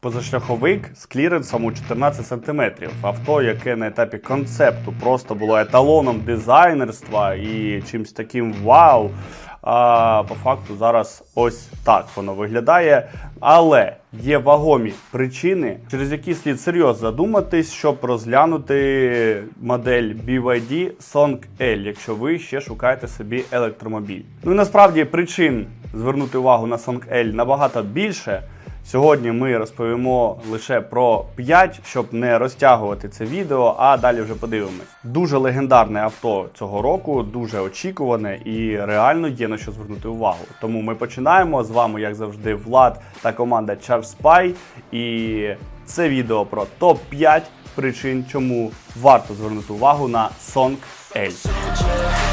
Позашляховик з кліренсом у 14 см. Авто, яке на етапі концепту просто було еталоном дизайнерства і чимось таким вау. А по факту зараз ось так воно виглядає. Але є вагомі причини, через які слід серйозно задуматись, щоб розглянути модель BYD Song L, якщо ви ще шукаєте собі електромобіль. Ну і насправді причин звернути увагу на Song L набагато більше. Сьогодні ми розповімо лише про 5, щоб не розтягувати це відео, а далі вже подивимось. Дуже легендарне авто цього року, дуже очікуване і реально є на що звернути увагу. Тому ми починаємо з вами, як завжди, Влад та команда Charge Spy. І це відео про топ-5 причин, чому варто звернути увагу на Song L.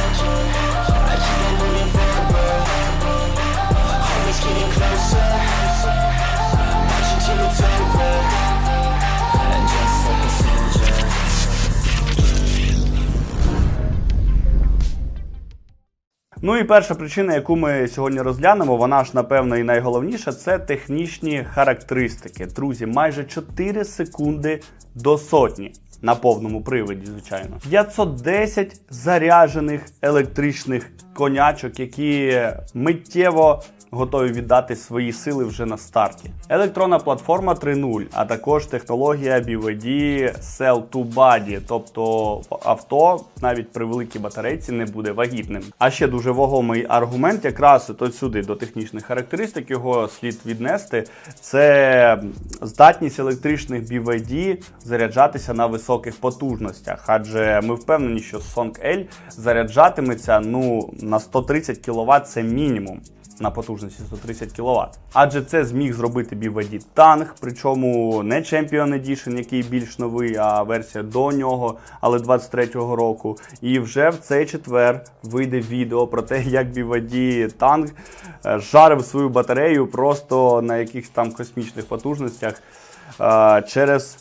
Ну і перша причина, яку ми сьогодні розглянемо, вона ж напевно і найголовніша, це технічні характеристики. Друзі, майже 4 секунди до сотні. На повному приводі, звичайно. 510 заряджених електричних конячок, які миттєво готові віддати свої сили вже на старті. Електронна платформа 3.0, а також технологія BYD Cell to Body, тобто авто навіть при великій батарейці не буде вагітним. А ще дуже вагомий аргумент, якраз от сюди до технічних характеристик його слід віднести. Це здатність електричних BYD заряджатися на високих потужностях, адже ми впевнені, що Song L заряджатиметься ну на 130 кВт це мінімум на потужності 130 кВт. Адже це зміг зробити BYD Tang, причому не Champion Edition, який більш новий, а версія до нього, але 23-го року. І вже в цей четвер вийде відео про те, як BYD Tang е, жарив свою батарею просто на якихось там космічних потужностях е, через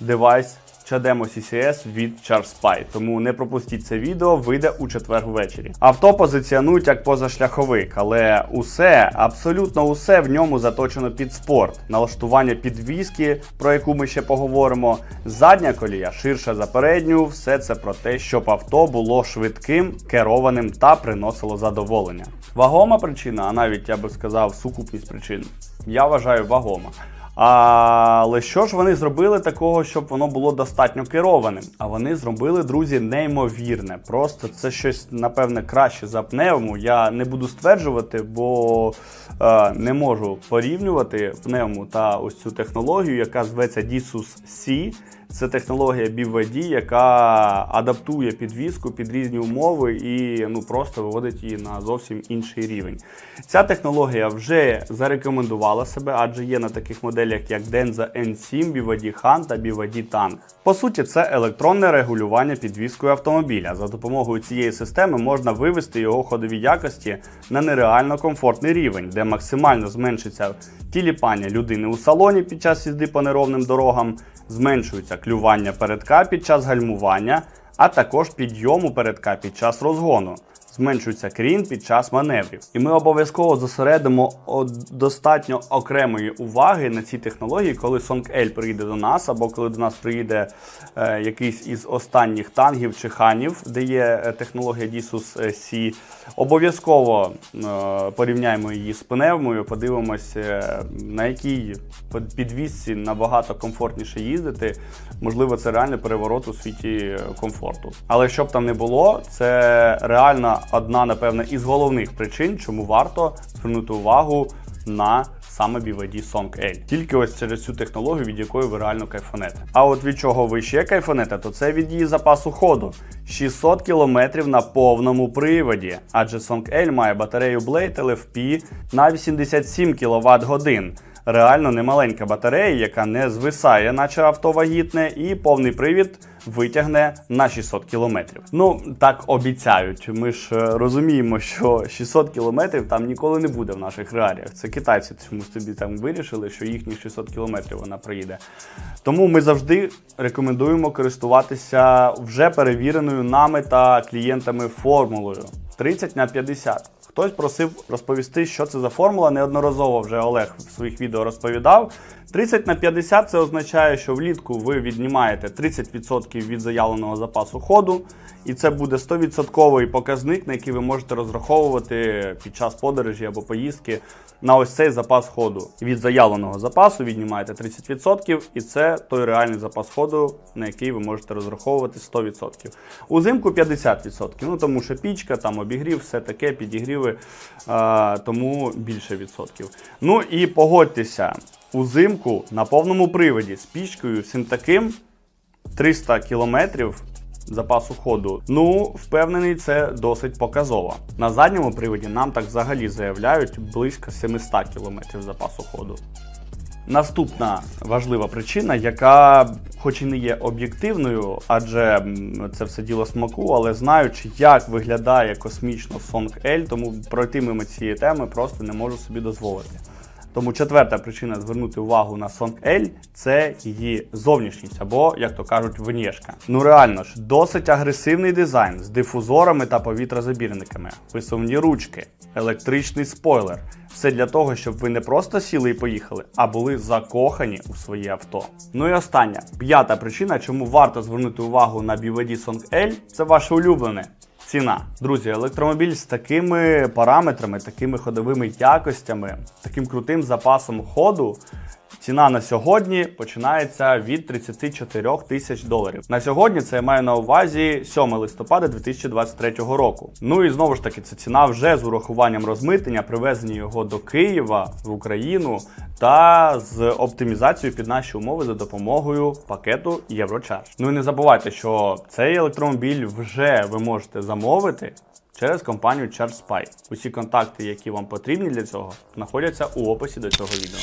девайс Чадемо CCS від ChargeSpy. Тому не пропустіть це відео, вийде у четвер ввечері. Авто позиціонують як позашляховик, але усе, абсолютно усе в ньому заточено під спорт. Налаштування підвіски, про яку ми ще поговоримо. Задня колія ширша за передню. Все це про те, щоб авто було швидким, керованим та приносило задоволення. Вагома причина, а навіть я би сказав, сукупність причин. Я вважаю вагома. Але що ж вони зробили такого, щоб воно було достатньо керованим? А вони зробили, друзі, неймовірне. Просто це щось, напевне, краще за пневму. Я не буду стверджувати, бо е, не можу порівнювати пневму та ось цю технологію, яка зветься Disus C. Це технологія BVD, яка адаптує підвіску під різні умови і ну просто виводить її на зовсім інший рівень. Ця технологія вже зарекомендувала себе, адже є на таких моделях, як Denza N7, BVD Han та BVD Tang. По суті, це електронне регулювання підвіскою автомобіля. За допомогою цієї системи можна вивести його ходові якості на нереально комфортний рівень, де максимально зменшиться тіліпання людини у салоні під час їзди по неровним дорогам, зменшується клювання передка під час гальмування, а також підйому передка під час розгону. Зменшується крін під час маневрів. І ми обов'язково зосередимо достатньо окремої уваги на ці технології, коли Song L прийде до нас, або коли до нас приїде е, якийсь із останніх тангів чи ханів, де є е, технологія Disus C. Обов'язково е, порівняємо її з пневмою, подивимося, е, на якій під- підвісці набагато комфортніше їздити. Можливо, це реальний переворот у світі е, комфорту. Але щоб там не було, це реально одна, напевно, із головних причин, чому варто звернути увагу на саме BYD Song L. Тільки ось через цю технологію, від якої ви реально кайфанете. А от від чого ви ще кайфанете, то це від її запасу ходу. 600 км на повному приводі, адже Song L має батарею Blade LFP на 87 кВт годин. Реально немаленька батарея, яка не звисає, наче авто вагітне, і повний привід витягне на 600 км. Ну так обіцяють. Ми ж е, розуміємо, що 600 км там ніколи не буде в наших реаліях. Це китайці чомусь собі там вирішили, що їхні 600 км вона проїде. Тому ми завжди рекомендуємо користуватися вже перевіреною нами та клієнтами формулою 30 на 50. Хтось просив розповісти, що це за формула. Неодноразово вже Олег в своїх відео розповідав. 30 на 50 це означає, що влітку ви віднімаєте 30% від заявленого запасу ходу, і це буде 100% показник, на який ви можете розраховувати під час подорожі або поїздки на ось цей запас ходу. Від заявленого запасу віднімаєте 30%, і це той реальний запас ходу, на який ви можете розраховувати 100%. Узимку 50%. Ну тому що пічка, там обігрів, все таке, підігріви, тому більше відсотків. Ну і погодьтеся, узимку на повному приводі з пічкою цим таким 300 кілометрів запасу ходу. Ну, впевнений, це досить показово. На задньому приводі нам так взагалі заявляють близько 700 кілометрів запасу ходу. Наступна важлива причина, яка, хоч і не є об'єктивною, адже це все діло смаку, але знаючи, як виглядає космічно Song L, тому пройти мимо цієї теми просто не можу собі дозволити. Тому четверта причина звернути увагу на Song L – це її зовнішність, або, як то кажуть, внешка. Ну реально ж, досить агресивний дизайн з дифузорами та повітрозабірниками, висувні ручки, електричний спойлер. Все для того, щоб ви не просто сіли і поїхали, а були закохані у своє авто. Ну і остання, п'ята причина, чому варто звернути увагу на BYD Song L – це ваше улюблене. Ціна. Друзі, електромобіль з такими параметрами, такими ходовими якостями, таким крутим запасом ходу. Ціна на сьогодні починається від 34 тисяч доларів. На сьогодні це я маю на увазі 7 листопада 2023 року. Ну і знову ж таки, це ціна вже з урахуванням розмитнення, привезення його до Києва в Україну та з оптимізацією під наші умови за допомогою пакету Єврочарж. Ну і не забувайте, що цей електромобіль вже ви можете замовити. Через компанію ChargeSpy. Усі контакти, які вам потрібні для цього, знаходяться у описі до цього відео.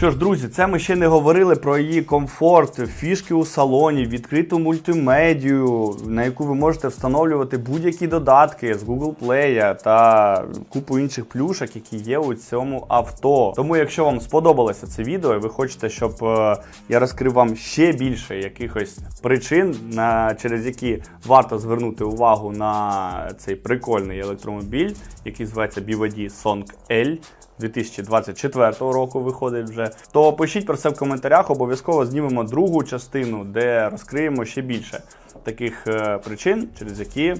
Що ж, друзі, це ми ще не говорили про її комфорт, фішки у салоні, відкриту мультимедію, на яку ви можете встановлювати будь-які додатки з Google Play та купу інших плюшок, які є у цьому авто. Тому, якщо вам сподобалося це відео, і ви хочете, щоб е, я розкрив вам ще більше якихось причин, на, через які варто звернути увагу на цей прикольний електромобіль, який зветься BYD Song L. 2024 року виходить вже. То пишіть про це в коментарях. Обов'язково знімемо другу частину, де розкриємо ще більше таких е, причин, через які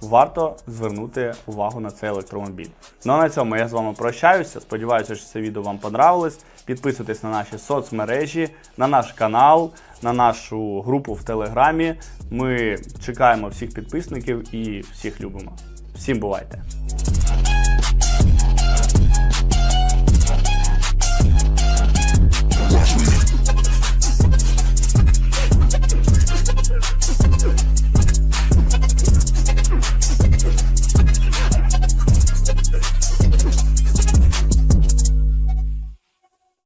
варто звернути увагу на цей електромобіль. Ну а на цьому я з вами прощаюся. Сподіваюся, що це відео вам понравилось. Підписуйтесь на наші соцмережі, на наш канал, на нашу групу в Телеграмі. Ми чекаємо всіх підписників і всіх любимо. Всім бувайте!